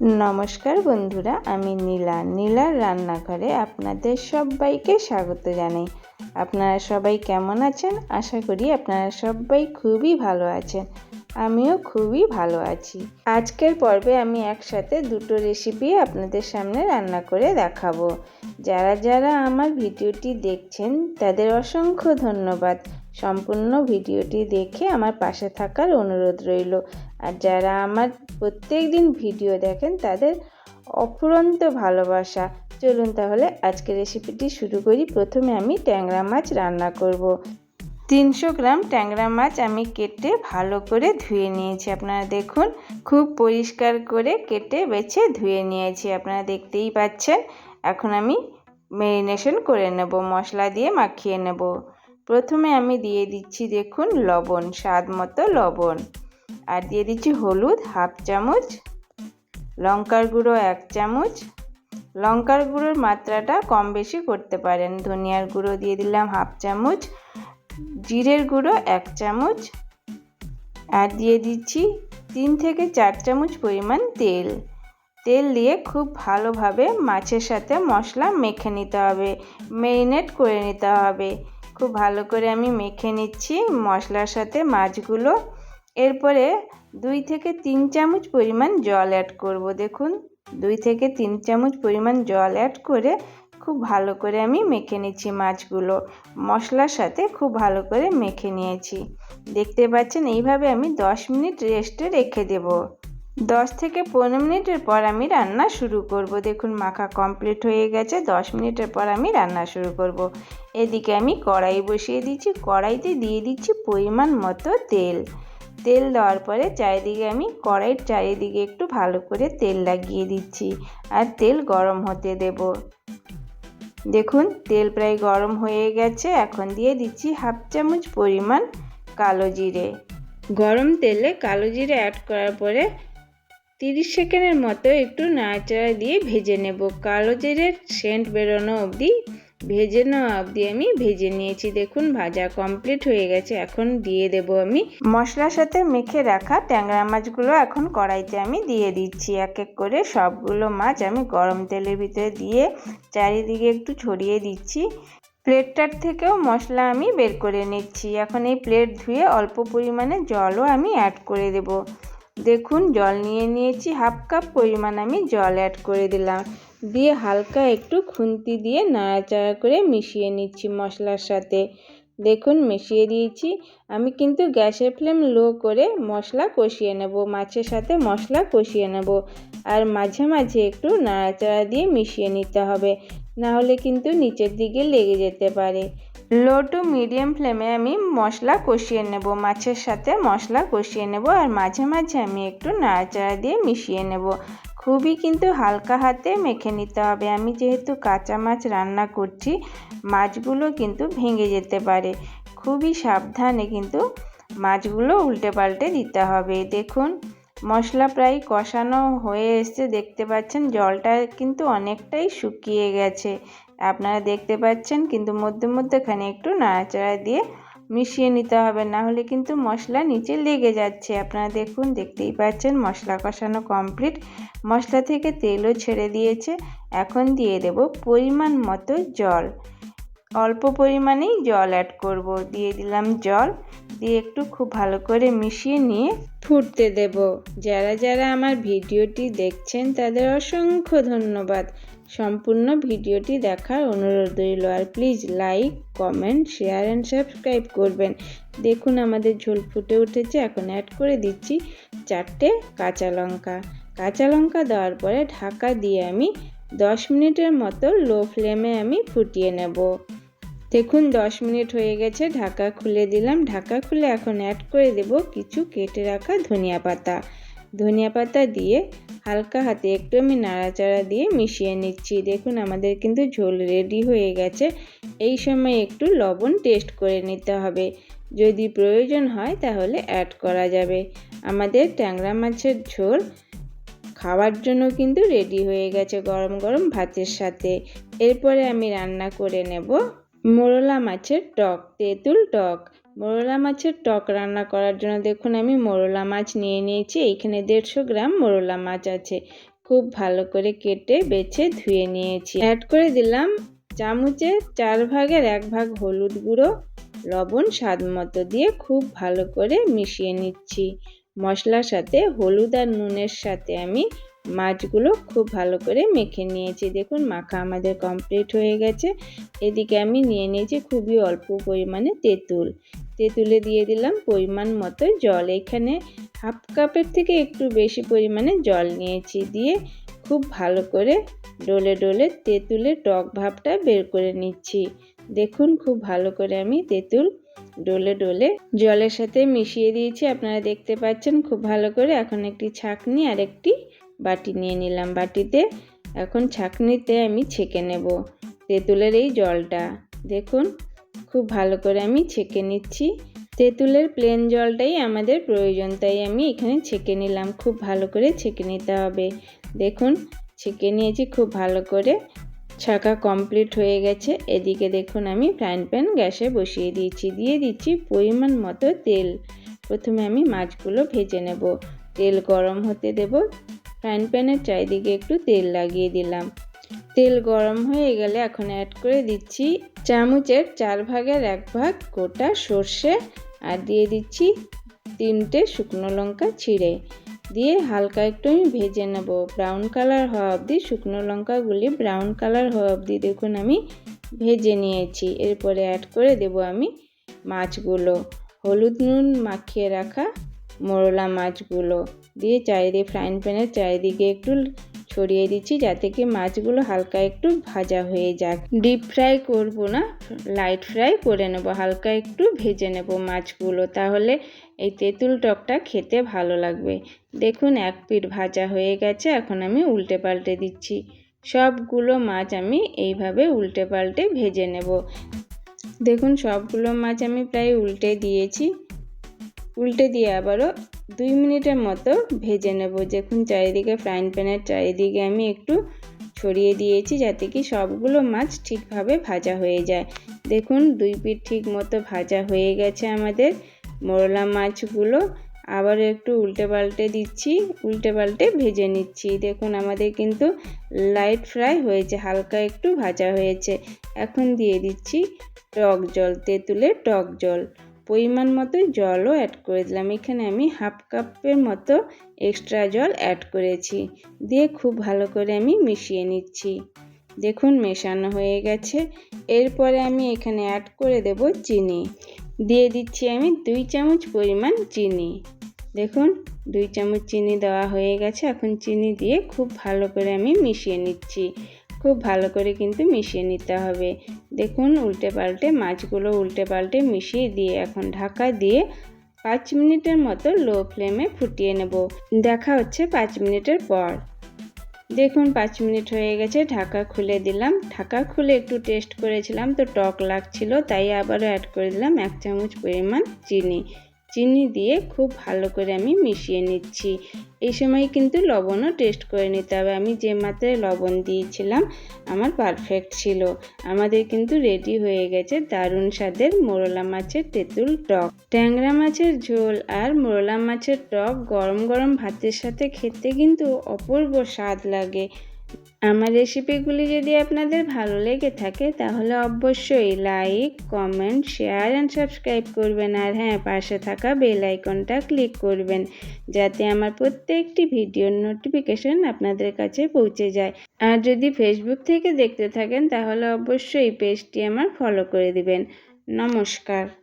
নমস্কার বন্ধুরা, আমি নীলা। নীলার রান্নাঘরে আপনাদের সবাইকে স্বাগত জানাই। আপনারা সবাই কেমন আছেন? আশা করি আপনারা সবাই খুবই ভালো আছেন। আমিও খুবই ভালো আছি। আজকের পর্বে আমি একসাথে দুটো রেসিপি আপনাদের সামনে রান্না করে দেখাবো। যারা যারা আমার ভিডিওটি দেখছেন, তাদের অসংখ্য ধন্যবাদ। সম্পূর্ণ ভিডিওটি দেখে আমার পাশে থাকার অনুরোধ রইল। আর যারা আমার প্রত্যেক দিন ভিডিও দেখেন, তাদের অফুরন্ত ভালোবাসা। চলুন তাহলে আজকে রেসিপিটি শুরু করি। প্রথমে আমি ট্যাংরা মাছ রান্না করব। তিনশো গ্রাম ট্যাংরা মাছ আমি কেটে ভালো করে ধুয়ে নিয়েছি। আপনারা দেখুন, খুব পরিষ্কার করে কেটে বেছে ধুয়ে নিয়েছি। আপনারা দেখতেই পাচ্ছেন, এখন আমি মেরিনেশন করে নেব। মশলা দিয়ে মাখিয়ে নেব। প্রথমে আমি দিয়ে দিচ্ছি দেখুন লবণ, স্বাদ মতো লবণ। আর দিয়ে দিচ্ছি হলুদ, হাফ চামচ, লঙ্কার গুঁড়ো এক চামচ। লঙ্কার গুঁড়োর মাত্রাটা কম বেশি করতে পারেন। ধনিয়ার গুঁড়ো দিয়ে দিলাম হাফ চামচ, জিরের গুঁড়ো এক চামচ। আর দিয়ে দিচ্ছি তিন থেকে চার চামচ পরিমাণ তেল। তেল দিয়ে খুব ভালোভাবে মাছের সাথে মশলা মেখে নিতে হবে, মেরিনেট করে নিতে হবে। খুব ভালো করে আমি মেখে নিচ্ছি মশলার সাথে মাছগুলো। এরপরে দুই থেকে তিন চামচ পরিমাণ জল অ্যাড করব। দেখুন, দুই থেকে তিন চামচ পরিমাণ জল অ্যাড করে খুব ভালো করে আমি মেখে নিচ্ছি মাছগুলো। মশলার সাথে খুব ভালো করে মেখে নিয়েছি। দেখতে পাচ্ছেন, এইভাবে আমি দশ মিনিট রেস্টে রেখে দেব। দশ থেকে পনেরো মিনিটের পর আমি রান্না শুরু করব। দেখুন, মাখা কমপ্লিট হয়ে গেছে। দশ মিনিটের পর আমি রান্না শুরু করব। এদিকে আমি কড়াই বসিয়ে দিচ্ছি। কড়াইতে দিয়ে দিচ্ছি পরিমাণ মতো তেল। তেল দেওয়ার পরে চারিদিকে আমি কড়াইয়ের চারিদিকে একটু ভালো করে তেল লাগিয়ে দিচ্ছি আর তেল গরম হতে দেব। দেখুন, তেল প্রায় গরম হয়ে গেছে। এখন দিয়ে দিচ্ছি হাফ চামচ পরিমাণ কালো জিরে। গরম তেলে কালো জিরে অ্যাড করার পরে তিরিশ সেকেন্ডের মতো একটু নাড়াচাড়া দিয়ে ভেজে নেব। কালো জিরের সেন্ট বেরোনো অবধি, ভেজে নেওয়া অবধি আমি ভেজে নিয়েছি। দেখুন, ভাজা কমপ্লিট হয়ে গেছে। এখন দিয়ে দেব আমি মশলার সাথে মেখে রাখা ট্যাংরা মাছগুলো এখন কড়াইতে আমি দিয়ে দিচ্ছি। এক এক করে সবগুলো মাছ আমি গরম তেলের ভিতরে দিয়ে চারিদিকে একটু ছড়িয়ে দিচ্ছি। প্লেটটার থেকেও মশলা আমি বের করে নিচ্ছি। এখন এই প্লেট ধুয়ে অল্প পরিমাণে জলও আমি অ্যাড করে দেব। দেখুন, জল নিয়ে নিয়েছি, হাফ কাপ পরিমাণ আমি জল অ্যাড করে দিলাম। দিয়ে হালকা একটু খুন্তি দিয়ে নাড়াচাড়া করে মিশিয়ে নিচ্ছি মশলার সাথে। দেখুন, মিশিয়ে দিয়েছি। আমি কিন্তু গ্যাসের ফ্লেম লো করে মশলা কষিয়ে নেব, মাছের সাথে মশলা কষিয়ে নেব। আর মাঝে মাঝে একটু নাড়াচাড়া দিয়ে মিশিয়ে নিতে হবে। না হলে কিন্তু নিচের দিকে লেগে যেতে পারে। লো টু মিডিয়াম ফ্লেমে আমি মশলা কষিয়ে নেব। মাছের সাথে মশলা কষিয়ে নেব আর মাঝে মাঝে আমি একটু নাড়াচাড়া দিয়ে মিশিয়ে নেব। খুবই কিন্তু হালকা হাতে মেখে নিতে হবে। আমি যেহেতু কাঁচা মাছ রান্না করছি, মাছগুলো কিন্তু ভেঙে যেতে পারে। খুবই সাবধানে কিন্তু মাছগুলো উল্টে পাল্টে দিতে হবে। দেখুন মশলা প্রায় কষানো হয়ে এসছে, দেখতে পাচ্ছেন জলটা কিন্তু অনেকটাই শুকিয়ে গেছে। আপনারা দেখতে পাচ্ছেন কিন্তু মধ্যে মধ্যে মধ্যেখানে একটু নাড়াচাড়া দিয়ে মিশিয়ে নিতে হবে, না হলে কিন্তু মশলা নিচে লেগে যাচ্ছে। আপনারা দেখুন, দেখতেই পাচ্ছেন মশলা কষানো কমপ্লিট। মশলা থেকে তেলও ছেড়ে দিয়েছে। এখন দিয়ে দেব পরিমাণ মতো জল। অল্প পরিমাণেই জল অ্যাড করব। দিয়ে দিলাম জল। দিয়ে একটু খুব ভালো করে মিশিয়ে নিয়ে ফুটতে দেব। যারা যারা আমার ভিডিওটি দেখছেন, তাদের অসংখ্য ধন্যবাদ। সম্পূর্ণ ভিডিওটি দেখার অনুরোধ রইল আর please like, comment, share and subscribe করবেন। দেখুন, আমাদের ঝোল ফুটে উঠেছে। এখন অ্যাড করে দিচ্ছি চারটে কাঁচা লঙ্কা। কাঁচা লঙ্কা দেওয়ার পরে ঢাকা দিয়ে আমি দশ মিনিটের মতো লো ফ্লেমে আমি ফুটিয়ে নেব। দেখুন, দশ মিনিট হয়ে গেছে, ঢাকা খুলে দিলাম। ঢাকা খুলে এখন অ্যাড করে দেব কিছু কেটে রাখা ধনিয়া পাতা। ধনিয়া পাতা দিয়ে হালকা হাতে একটু আমি নাড়াচাড়া দিয়ে মিশিয়ে নিচ্ছি। দেখুন, আমাদের কিন্তু ঝোল রেডি হয়ে গেছে। এই সময় একটু লবণ টেস্ট করে নিতে হবে। যদি প্রয়োজন হয় তাহলে অ্যাড করা যাবে। আমাদের ট্যাংরা মাছের ঝোল খাওয়ার জন্য কিন্তু রেডি হয়ে গেছে গরম গরম ভাতের সাথে। এরপরে আমি রান্না করে নেব মোরলা মাছের টক, তেঁতুল টক। মোরলা মাছের টক রান্না করার জন্য দেখুন আমি মোরলা মাছ নিয়ে নিয়েছি, এইখানে দেড়শো গ্রাম মোরলা মাছ আছে। খুব ভালো করে কেটে, বেছে, ধুয়ে নিয়েছি। অ্যাড করে দিলাম চামচে চার ভাগের এক ভাগ হলুদ গুঁড়ো, লবণ, স্বাদ মতো দিয়ে খুব ভালো করে মিশিয়ে নিচ্ছি। মশলার সাথে হলুদ আর নুনের সাথে আমি মাছগুলো খুব ভালো করে মেখে নিয়েছি। দেখুন, মাখা আমাদের কমপ্লিট হয়ে গেছে। এদিকে আমি নিয়ে নিয়েছি খুবই অল্প পরিমাণে তেঁতুল। তেঁতুলে দিয়ে দিলাম পরিমাণ মতো জল। এখানে হাফ কাপের থেকে একটু বেশি পরিমাণে জল নিয়েছি দিয়ে খুব ভালো করে ডলে ডলে তেঁতুলের টক ভাবটা বের করে নিচ্ছি। দেখুন, খুব ভালো করে আমি তেঁতুল ডলে ডলে জলের সাথে মিশিয়ে দিয়েছি। আপনারা দেখতে পাচ্ছেন, খুব ভালো করে। এখন একটি ছাঁকনি আর একটি বাটি নিয়ে নিলাম বাটিতে। এখন ছাঁকনিতে আমি ছেঁকে নেব তেঁতুলের এই জলটা। দেখুন, খুব ভালো করে আমি ছেঁকে নিচ্ছি। তেঁতুলের প্লেন জলটাই আমাদের প্রয়োজন, তাই আমি এখানে ছেঁকে নিলাম। খুব ভালো করে ছেঁকে নিতে হবে। দেখুন, ছেঁকে নিয়েছি খুব ভালো করে। ছাঁকা কমপ্লিট হয়ে গেছে। এদিকে দেখুন, আমি ফ্রাইং প্যান গ্যাসে বসিয়ে দিয়েছি। দিয়ে দিচ্ছি পরিমাণ মতো তেল। প্রথমে আমি মাছগুলো ভেজে নেব। তেল গরম হতে দেব। ফ্রাইং প্যানের চারিদিকে একটু তেল লাগিয়ে দিলাম। তেল গরম হয়ে গেলে এখন অ্যাড করে দিচ্ছি চামচের চার ভাগের এক ভাগ গোটা সর্ষে আর দিয়ে দিচ্ছি তিনটে শুকনো লঙ্কা ছিঁড়ে। দিয়ে হালকা একটু আমি ভেজে নেব। ব্রাউন কালার হওয়া অবধি শুকনো লঙ্কাগুলি ব্রাউন কালার হওয়া অবধি দেখুন আমি ভেজে নিয়েছি। এরপরে অ্যাড করে দেব আমি মাছগুলো। হলুদ নুন মাখিয়ে রাখা মোরলা মাছগুলো দিয়ে চারিদিকে ফ্রাইং প্যানের চারিদিকে একটু ছড়িয়ে দিচ্ছি যাতে কি মাছগুলো হালকা একটু ভাজা হয়ে যাক। ডিপ ফ্রাই করব না লাইট ফ্রাই করে নেব, হালকা একটু ভেজে নেব মাছগুলো। তাহলে এই তেঁতুল টকটা খেতে ভালো লাগবে। দেখুন, এক পিঠ ভাজা হয়ে গেছে, এখন আমি উল্টে পাল্টে দিচ্ছি। সবগুলো মাছ আমি এইভাবে উল্টে পাল্টে ভেজে নেব। দেখুন, সবগুলো মাছ আমি প্রায় উল্টে দিয়েছি। উল্টে দিয়ে আবারও দুই মিনিটের মতো ভেজে নেব। দেখুন, চারিদিকে ফ্রাইং প্যানের চারিদিকে আমি একটু ছড়িয়ে দিয়েছি যাতে কি সবগুলো মাছ ঠিকভাবে ভাজা হয়ে যায়। দেখুন, দুই পিঠ ঠিক মতো ভাজা হয়ে গেছে আমাদের মোরলা মাছগুলো। আবার একটু উল্টে পাল্টে দিচ্ছি, উল্টে পাল্টে ভেজে নিচ্ছি। দেখুন, আমাদের কিন্তু লাইট ফ্রাই হয়েছে, হালকা একটু ভাজা হয়েছে। এখন দিয়ে দিচ্ছি টক জল, তেঁতুলের টক জল। পরিমাণ মতো জলও অ্যাড করে দিলাম। এখানে আমি হাফ কাপের মতো এক্সট্রা জল অ্যাড করেছি। দিয়ে খুব ভালো করে আমি মিশিয়ে নিচ্ছি। দেখুন, মেশানো হয়ে গেছে। এরপরে আমি এখানে অ্যাড করে দেব চিনি। দিয়ে দিচ্ছি আমি দুই চামচ পরিমাণ চিনি। দেখুন, দুই চামচ চিনি দেওয়া হয়ে গেছে। এখন চিনি দিয়ে খুব ভালো করে আমি মিশিয়ে নিচ্ছি। খুব ভালো করে কিন্তু মিশিয়ে নিতে হবে। দেখুন উল্টে পাল্টে মাছগুলো উল্টে পাল্টে মিশিয়ে দিয়ে এখন ঢাকা দিয়ে পাঁচ মিনিটের মতো লো ফ্লেমে ফুটিয়ে নেব। দেখা হচ্ছে পাঁচ মিনিটের পর। দেখুন, পাঁচ মিনিট হয়ে গেছে, ঢাকা খুলে দিলাম। ঢাকা খুলে একটু টেস্ট করেছিলাম, তো টক লাগছিল, তাই আবারও অ্যাড করে দিলাম এক চামচ পরিমাণ চিনি। চিনি দিয়ে খুব ভালো করে আমি মিশিয়ে নিচ্ছি। এই সময় কিন্তু লবণও টেস্ট করে নিতে হবে। আমি যে মাত্রায় লবণ দিয়েছিলাম, আমার পারফেক্ট ছিল। আমাদের কিন্তু রেডি হয়ে গেছে দারুণ স্বাদের মোরলা মাছের তেঁতুল টক। ট্যাংরা মাছের ঝোল আর মোরলা মাছের টক গরম গরম ভাতের সাথে খেতে কিন্তু অপূর্ব স্বাদ লাগে। আমার রেসিপিগুলি যদি আপনাদের ভালো লেগে থাকে, তাহলে অবশ্যই like comment share and subscribe করবেন। আর হ্যাঁ পাশে থাকা বেল আইকনটা ক্লিক করবেন, যাতে আমার প্রত্যেকটি ভিডিওর নোটিফিকেশন আপনাদের কাছে পৌঁছে যায়। আর যদি ফেসবুক থেকে দেখতে থাকেন, তাহলে অবশ্যই পেজটি আমার ফলো করে দিবেন। নমস্কার।